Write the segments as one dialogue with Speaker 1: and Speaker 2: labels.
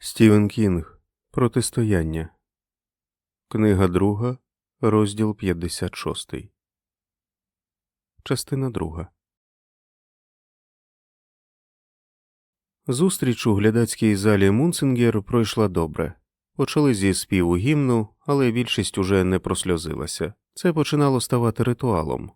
Speaker 1: Стівен Кінг Протистояння. Книга друга, розділ 56. Частина друга. Зустріч у глядацькій залі Мунцингер пройшла добре. Почали зі співу гімну, але більшість уже не просльозилася. Це починало ставати ритуалом.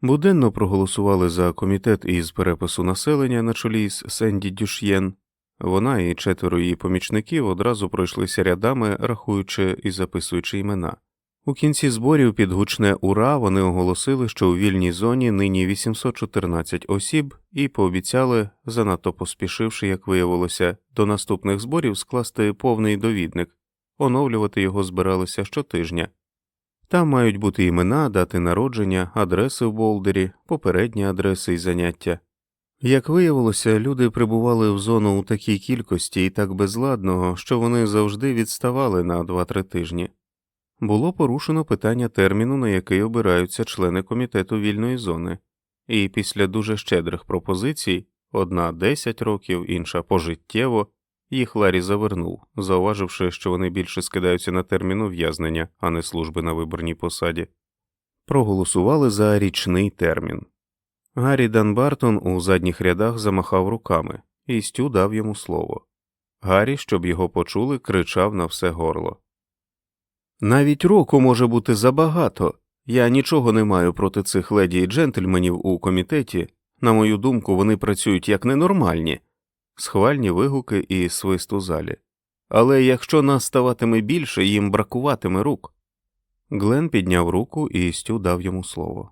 Speaker 1: Буденно проголосували за комітет із перепису населення на чолі з Сенді Дюш'єн. Вона і четверо її помічників одразу пройшлися рядами, рахуючи і записуючи імена. У кінці зборів під гучне ура вони оголосили, що у вільній зоні нині 814 осіб, і пообіцяли, занадто поспішивши, як виявилося, до наступних зборів скласти повний довідник, оновлювати його збиралися щотижня. Там мають бути імена, дати народження, адреси в болдері, попередні адреси і заняття. Як виявилося, люди прибували в зону у такій кількості і так безладного, що вони завжди відставали на 2-3 тижні. Було порушено питання терміну, на який обираються члени комітету вільної зони, і після дуже щедрих пропозицій одна 10 років, інша пожиттєво, їх Ларі завернув, зауваживши, що вони більше скидаються на термін ув'язнення, а не служби на виборній посаді. Проголосували за річний термін. Гаррі Данбартон у задніх рядах замахав руками, і Стю дав йому слово. Гаррі, щоб його почули, кричав на все горло. Навіть року може бути забагато. Я нічого не маю проти цих леді і джентльменів у комітеті. На мою думку, вони працюють як ненормальні, схвальні вигуки і свист у залі. Але якщо нас ставатиме більше, їм бракуватиме рук. Глен підняв руку і Стю дав йому слово.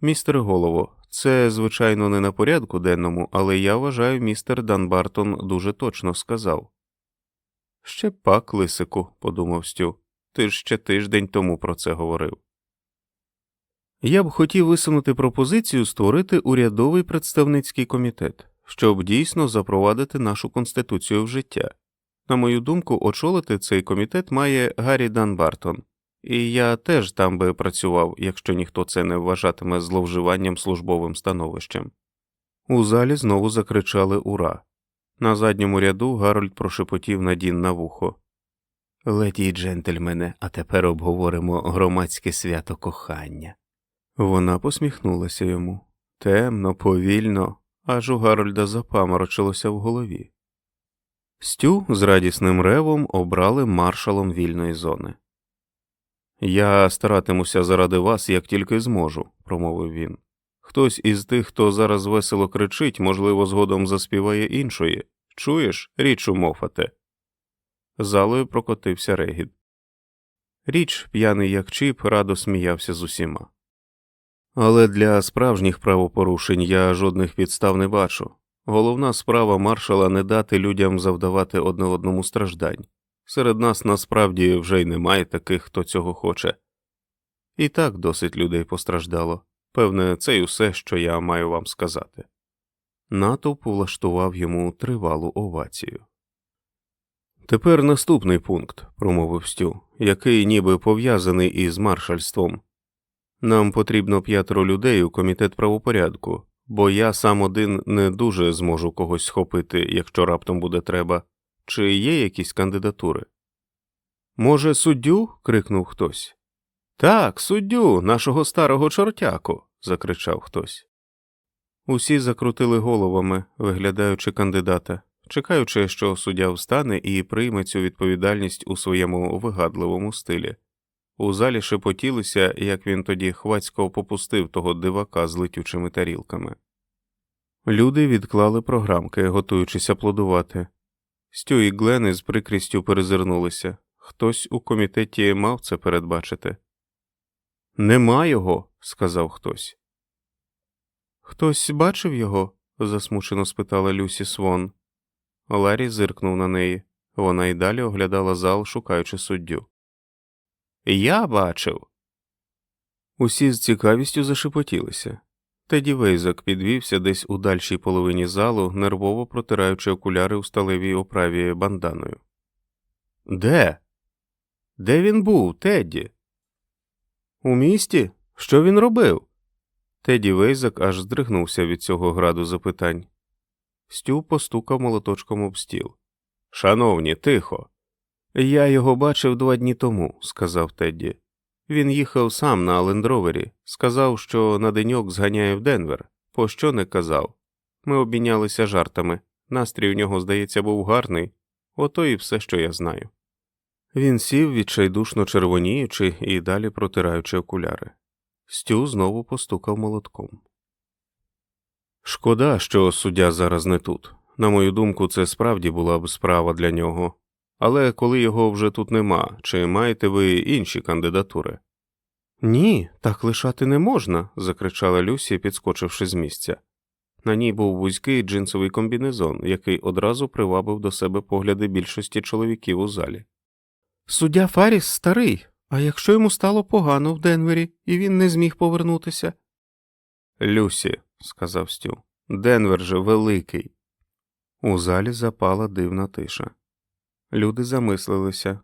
Speaker 1: Містер голово, це, звичайно, не на порядку денному, але я вважаю, містер Данбартон дуже точно сказав. Ще пак, лисику, подумав Стю, ти ж ще тиждень тому про це говорив. Я б хотів висунути пропозицію створити урядовий представницький комітет, щоб дійсно запровадити нашу конституцію в життя. На мою думку, очолити цей комітет має Гаррі Данбартон, і я теж там би працював, якщо ніхто це не вважатиме зловживанням службовим становищем. У залі знову закричали Ура. На задньому ряду Гарольд прошепотів Надін на вухо. Леді й джентльмене, а тепер обговоримо громадське свято кохання. Вона посміхнулася йому темно, повільно, аж у Гарольда запаморочилося в голові. Стю з радісним ревом обрали маршалом вільної зони. Я старатимуся заради вас, як тільки зможу, промовив він. Хтось із тих, хто зараз весело кричить, можливо, згодом заспіває іншої. Чуєш, річ умофате. Залою прокотився регіт. Річ, п'яний як чіп, радо сміявся з усіма. Але для справжніх правопорушень я жодних підстав не бачу. Головна справа маршала не дати людям завдавати одне одному страждань. Серед нас насправді вже й немає таких, хто цього хоче. І так досить людей постраждало. Певне, це й усе, що я маю вам сказати. Натовп влаштував йому тривалу овацію. Тепер наступний пункт, промовив Стю, який ніби пов'язаний із маршальством. Нам потрібно п'ятеро людей у комітет правопорядку, бо я сам один не дуже зможу когось схопити, якщо раптом буде треба. Чи є якісь кандидатури? Може, суддю? крикнув хтось. Так, суддю, нашого старого чортяку. закричав хтось. Усі закрутили головами, виглядаючи кандидата, чекаючи, що суддя встане і прийме цю відповідальність у своєму вигадливому стилі. У залі шепотілися, як він тоді хвацько попустив того дивака з летючими тарілками. Люди відклали програмки, готуючись аплодувати. Стю і Глени з прикрістю перезирнулися. Хтось у комітеті мав це передбачити. Нема його, сказав хтось. Хтось бачив його? засмучено спитала Люсі Свон. Ларі зиркнув на неї. Вона й далі оглядала зал, шукаючи суддю. Я бачив. Усі з цікавістю зашепотілися. Теді Вейзак підвівся десь у дальшій половині залу, нервово протираючи окуляри у сталевій оправі банданою. Де? Де він був, Тедді? У місті? Що він робив? Теді Вейзак аж здригнувся від цього граду запитань. Стю постукав молоточком об стіл. Шановні, тихо. Я його бачив два дні тому, сказав Тедді. Він їхав сам на лендровері, сказав, що на деньок зганяє в Денвер. Пощо не казав. Ми обмінялися жартами. Настрій у нього, здається, був гарний, ото і все, що я знаю. Він сів, відчайдушно червоніючи і далі протираючи окуляри. Стю знову постукав молотком. Шкода, що суддя зараз не тут. На мою думку, це справді була б справа для нього. Але коли його вже тут нема, чи маєте ви інші кандидатури? Ні, так лишати не можна. закричала Люсі, підскочивши з місця. На ній був вузький джинсовий комбінезон, який одразу привабив до себе погляди більшості чоловіків у залі. Суддя Фаріс старий, а якщо йому стало погано в Денвері, і він не зміг повернутися. Люсі, сказав Стю, Денвер же великий. У залі запала дивна тиша. Люди замислилися.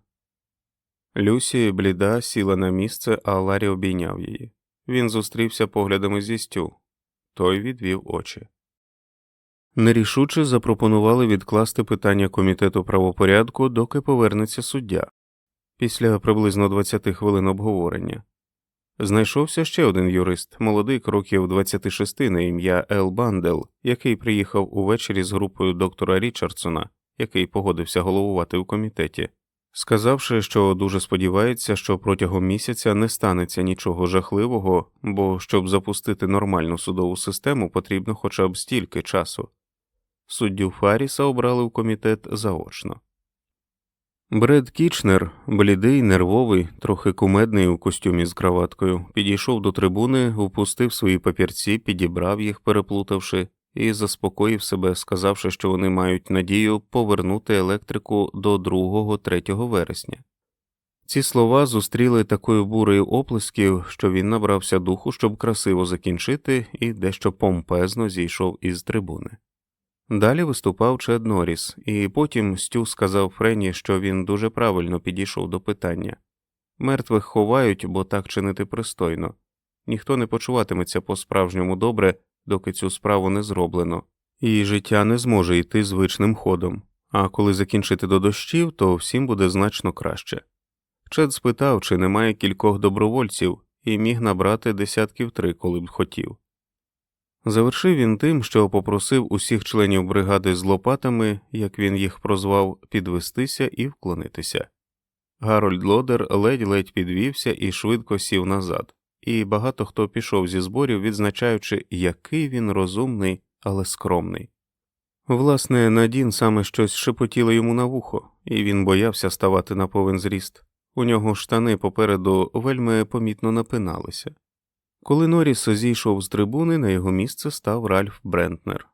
Speaker 1: Люсі, бліда, сіла на місце, а Ларі обійняв її. Він зустрівся поглядами зі Стю. Той відвів очі. Нерішуче запропонували відкласти питання комітету правопорядку, доки повернеться суддя. Після приблизно 20 хвилин обговорення. Знайшовся ще один юрист, молодий років 26 на ім'я Ел Бандел, який приїхав увечері з групою доктора Річардсона, який погодився головувати у комітеті, сказавши, що дуже сподівається, що протягом місяця не станеться нічого жахливого, бо щоб запустити нормальну судову систему, потрібно хоча б стільки часу. Суддю Фаріса обрали в комітет заочно. Бред Кічнер, блідий, нервовий, трохи кумедний у костюмі з краваткою, підійшов до трибуни, впустив свої папірці, підібрав їх, переплутавши, і заспокоїв себе, сказавши, що вони мають надію повернути електрику до 2-3 вересня. Ці слова зустріли такою бурею оплесків, що він набрався духу, щоб красиво закінчити, і дещо помпезно зійшов із трибуни. Далі виступав Чед Норріс, і потім Стю сказав Френі, що він дуже правильно підійшов до питання мертвих ховають, бо так чинити пристойно, ніхто не почуватиметься по справжньому добре, доки цю справу не зроблено, і життя не зможе йти звичним ходом, а коли закінчити до дощів, то всім буде значно краще. Чед спитав, чи немає кількох добровольців, і міг набрати десятків три, коли б хотів. Завершив він тим, що попросив усіх членів бригади з лопатами, як він їх прозвав, підвестися і вклонитися. Гарольд Лодер ледь-ледь підвівся і швидко сів назад, і багато хто пішов зі зборів, відзначаючи, який він розумний, але скромний. Власне, Надін саме щось шепотіло йому на вухо, і він боявся ставати на повен зріст. У нього штани попереду вельми помітно напиналися. Коли Норріс зійшов з трибуни, на його місце став Ральф Брентнер.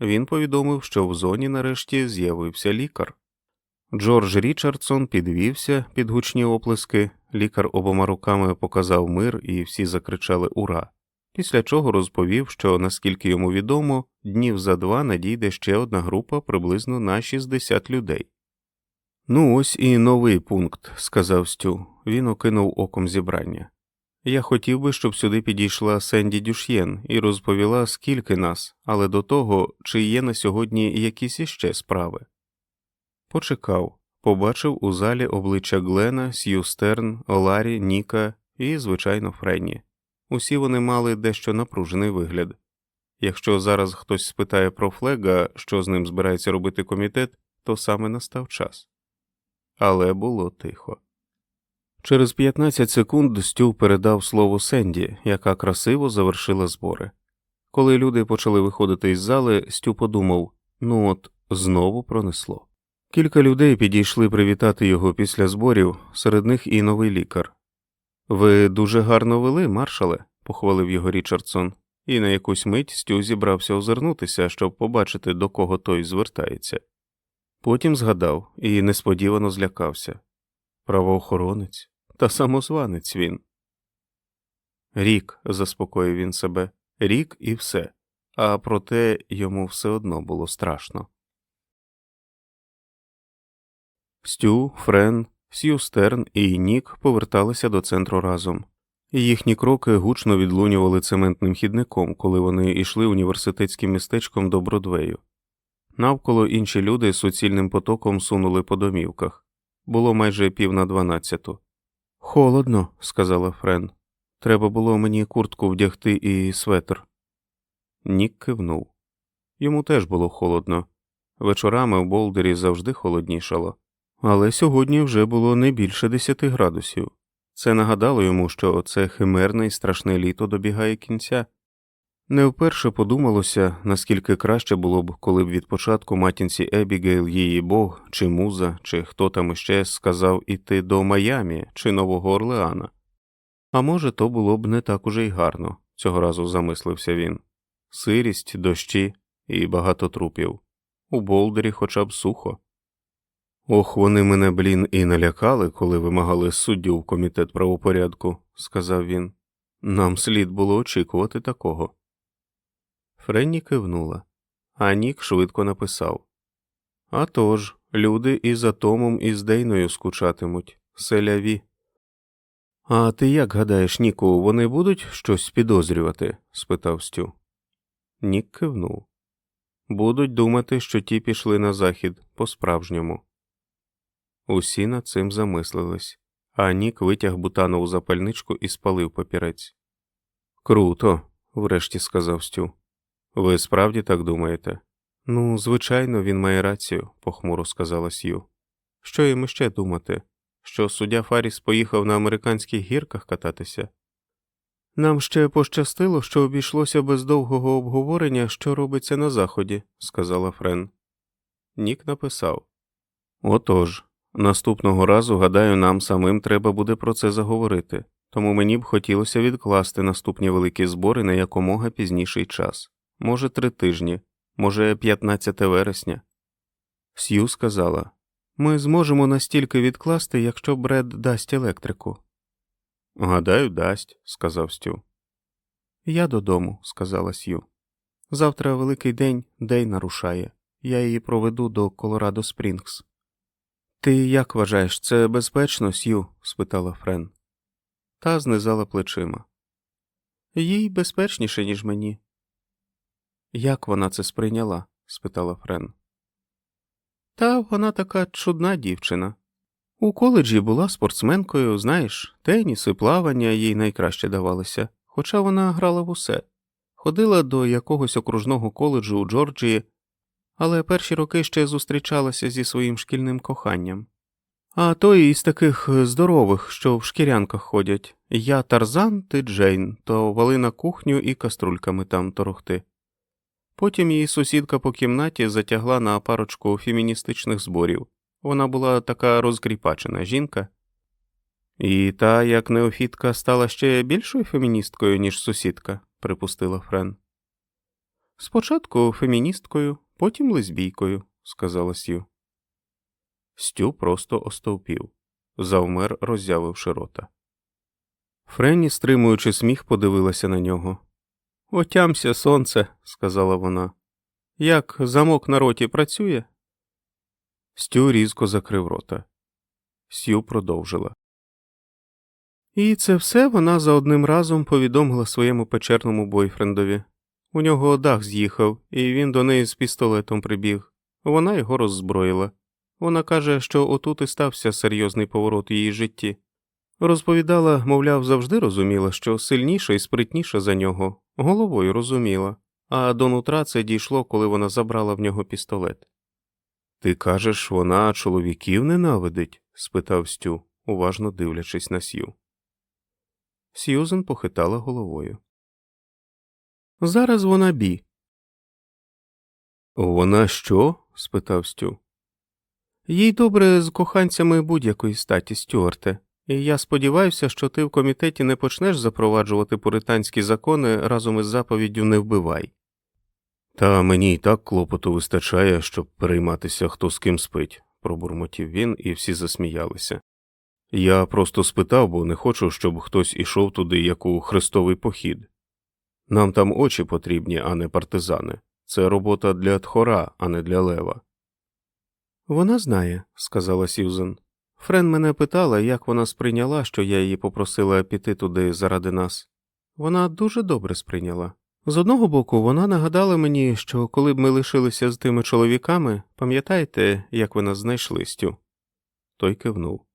Speaker 1: Він повідомив, що в зоні нарешті з'явився лікар. Джордж Річардсон підвівся під гучні оплески, лікар обома руками показав мир, і всі закричали Ура! Після чого розповів, що, наскільки йому відомо, днів за два надійде ще одна група приблизно на 60 людей. Ну, ось і новий пункт, сказав Стю. Він окинув оком зібрання. Я хотів би, щоб сюди підійшла Сенді Дюш'єн і розповіла, скільки нас, але до того, чи є на сьогодні якісь іще справи. Почекав, побачив у залі обличчя Глена, Сью Стерн, Оларі, Ніка і, звичайно, Френні. Усі вони мали дещо напружений вигляд. Якщо зараз хтось спитає про Флега, що з ним збирається робити комітет, то саме настав час. Але було тихо. Через 15 секунд Стю передав слово Сенді, яка красиво завершила збори. Коли люди почали виходити із зали, Стю подумав ну от знову пронесло. Кілька людей підійшли привітати його після зборів, серед них і новий лікар. Ви дуже гарно вели, маршале, похвалив його Річардсон, і на якусь мить Стю зібрався озирнутися, щоб побачити, до кого той звертається. Потім згадав і несподівано злякався. Правоохоронець та самозванець він. Рік, заспокоїв він себе, рік і все, а проте йому все одно було страшно. Стю, Френ, Сью Стерн і Нік поверталися до центру разом. Їхні кроки гучно відлунювали цементним хідником, коли вони йшли університетським містечком до Бродвею. Навколо інші люди суцільним потоком сунули по домівках. Було майже пів на дванадцяту. Холодно, сказала Френ. Треба було мені куртку вдягти і светр. Нік кивнув. Йому теж було холодно. Вечорами в Болдері завжди холоднішало, але сьогодні вже було не більше десяти градусів. Це нагадало йому, що це химерне і страшне літо добігає кінця. Не вперше подумалося, наскільки краще було б, коли б від початку матінці Ебігейл її Бог, чи муза, чи хто там іще сказав іти до Майамі чи Нового Орлеана. А може, то було б не так уже й гарно, цього разу замислився він. Сирість, дощі і багато трупів. У Болдері хоча б сухо. Ох, вони мене, блін, і налякали, коли вимагали суддю в комітет правопорядку, сказав він. Нам слід було очікувати такого. Френні кивнула, а Нік швидко написав «А тож, люди і за Томом, і з Дейною скучатимуть, селяві. А ти як гадаєш, Ніку, вони будуть щось підозрювати? спитав Стю. Нік кивнув. Будуть думати, що ті пішли на захід по справжньому. Усі над цим замислились, а Нік витяг бутанову запальничку і спалив папірець. Круто, врешті сказав Стю. Ви справді так думаєте? Ну, звичайно, він має рацію, похмуро сказала Сью. Що їм іще думати? Що суддя Фаріс поїхав на американських гірках кататися? Нам ще пощастило, що обійшлося без довгого обговорення, що робиться на заході, сказала Френ. Нік написав Отож, наступного разу, гадаю, нам самим треба буде про це заговорити, тому мені б хотілося відкласти наступні великі збори на якомога пізніший час може, три тижні, може, 15 вересня. Сью сказала ми зможемо настільки відкласти, якщо Бред дасть електрику. Гадаю, дасть, сказав Стю. Я додому, сказала Сью. Завтра великий день Дей нарушає. Я її проведу до Колорадо Спрінгс. Ти як вважаєш, це безпечно, Сью? спитала Френ. Та знизала плечима. Їй безпечніше, ніж мені. Як вона це сприйняла? спитала Френ. Та вона така чудна дівчина. У коледжі була спортсменкою, знаєш, теніс і плавання їй найкраще давалися, хоча вона грала в усе, ходила до якогось окружного коледжу у Джорджії, але перші роки ще зустрічалася зі своїм шкільним коханням. А той із таких здорових, що в шкірянках ходять я Тарзан, ти Джейн, то вали на кухню і каструльками там торохти. Потім її сусідка по кімнаті затягла на парочку феміністичних зборів. Вона була така розкріпачена жінка. І та, як неофітка, стала ще більшою феміністкою, ніж сусідка, припустила Френ. Спочатку феміністкою, потім лесбійкою, сказала Сью. Стю просто остовпів, завмер, роззявивши рота. Френні, стримуючи сміх, подивилася на нього. Отямся, сонце, сказала вона. Як замок на роті працює? Стю різко закрив рота. Сью продовжила. І це все вона за одним разом повідомила своєму печерному бойфрендові. У нього дах з'їхав, і він до неї з пістолетом прибіг. Вона його роззброїла. Вона каже, що отут і стався серйозний поворот у її житті. Розповідала, мовляв, завжди розуміла, що сильніша і спритніша за нього, головою розуміла, а до нутра це дійшло, коли вона забрала в нього пістолет. Ти кажеш, вона чоловіків ненавидить? спитав Стю, уважно дивлячись на Сью. Сьюзен похитала головою. Зараз вона бі. Вона що? спитав Стю. Їй добре з коханцями будь-якої статі, Стюарте, і я сподіваюся, що ти в комітеті не почнеш запроваджувати пуританські закони разом із заповіддю не вбивай. Та мені й так клопоту вистачає, щоб перейматися, хто з ким спить, пробурмотів він, і всі засміялися. Я просто спитав, бо не хочу, щоб хтось ішов туди, як у хрестовий похід. Нам там очі потрібні, а не партизани. Це робота для тхора, а не для лева. Вона знає, сказала Сьюзен. Френ мене питала, як вона сприйняла, що я її попросила піти туди заради нас. Вона дуже добре сприйняла. З одного боку, вона нагадала мені, що коли б ми лишилися з тими чоловіками, пам'ятаєте, як ви нас знайшли Стю? Той кивнув.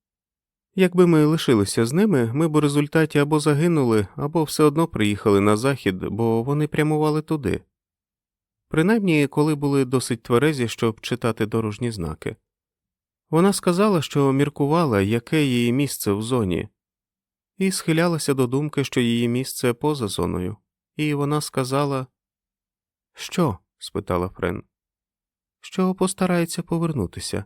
Speaker 1: Якби ми лишилися з ними, ми б у результаті або загинули, або все одно приїхали на захід, бо вони прямували туди. Принаймні, коли були досить тверезі, щоб читати дорожні знаки. Вона сказала, що міркувала, яке її місце в зоні, і схилялася до думки, що її місце поза зоною, і вона сказала Що? спитала Френ. Що постарається повернутися,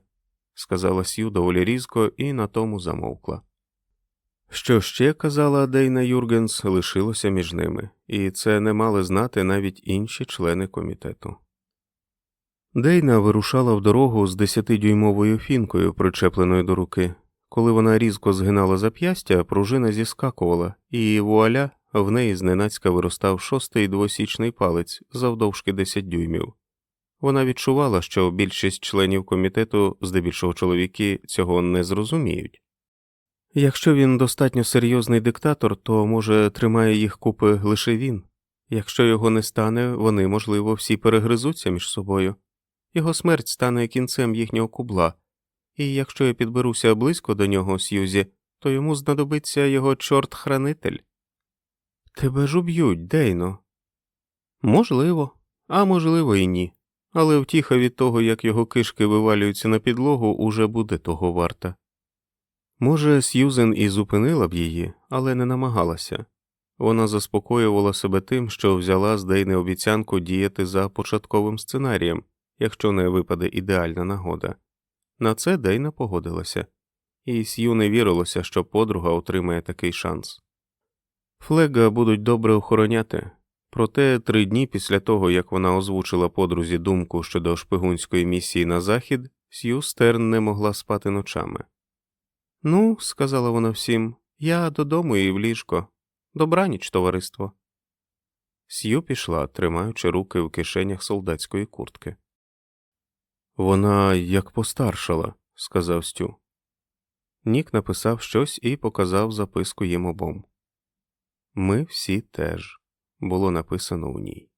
Speaker 1: сказала Сью доволі різко і на тому замовкла. Що ще казала Дейна Юргенс, лишилося між ними, і це не мали знати навіть інші члени комітету. Дейна вирушала в дорогу з десятидюймовою фінкою, причепленою до руки. Коли вона різко згинала зап'ястя, пружина зіскакувала, і вуаля в неї зненацька виростав шостий двосічний палець завдовжки 10 дюймів. Вона відчувала, що більшість членів комітету, здебільшого чоловіки, цього не зрозуміють. Якщо він достатньо серйозний диктатор, то, може, тримає їх купи лише він. Якщо його не стане, вони, можливо, всі перегризуться між собою. Його смерть стане кінцем їхнього кубла, і якщо я підберуся близько до нього, Сьюзі, то йому знадобиться його чорт-хранитель. Тебе ж уб'ють, Дейно. Можливо, а можливо, і ні. Але втіха від того, як його кишки вивалюються на підлогу, уже буде того варта. Може, Сьюзен і зупинила б її, але не намагалася. Вона заспокоювала себе тим, що взяла з Дейни обіцянку діяти за початковим сценарієм, якщо не випаде ідеальна нагода. На це Дейна погодилася, і Сью не вірилося, що подруга отримає такий шанс. Флега будуть добре охороняти, проте три дні після того, як вона озвучила подрузі думку щодо шпигунської місії на захід, Сью Стерн не могла спати ночами. Ну, сказала вона всім, я додому і в ліжко. Добраніч, товариство. Сью пішла, тримаючи руки в кишенях солдатської куртки. Вона як постаршала, сказав Стю. Нік написав щось і показав записку їм обом. Ми всі теж було написано у ній.